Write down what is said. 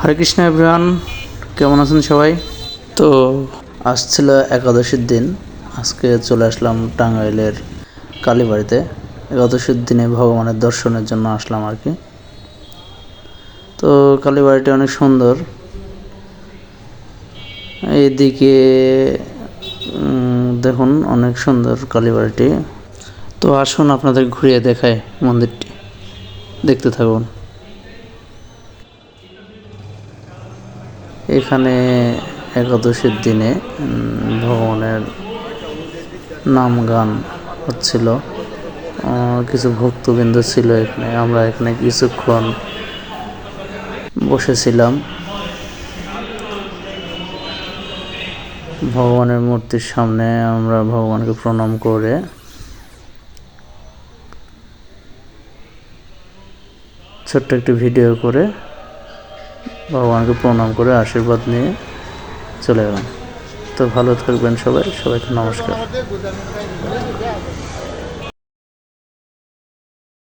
হরে Krishna everyone কেমন আছেন সবাই? তো, আসছিল একাদশীর দিন, আজকে চলে আসলাম টাঙ্গাইলের কালীবাড়িতে। একাদশীর দিনে ভগবানের দর্শনের জন্য আসলাম আর কি। তো, কালীবাড়িটি অনেক সুন্দর। এইদিকে দেখুন, অনেক সুন্দর কালীবাড়িটি। তো আসুন আপনাদের ঘুরিয়ে দেখায় মন্দিরটি। দেখতে থাকুন। এখানে একাদশীর দিনে ভগবানের নাম গান হচ্ছিল কিছু ভক্তবৃন্দ ছিল এখানে। আমরা এখানে কিছুক্ষণ বসেছিলাম। ভগবানের মূর্তির সামনে আমরা ভগবানকে প্রণাম করে ছোট্ট একটি ভিডিও করে ভগবানকে প্রণাম করে আশীর্বাদ নিয়ে চলে গেলাম। তো ভালো থাকবেন সবাই। সবাইকে নমস্কার।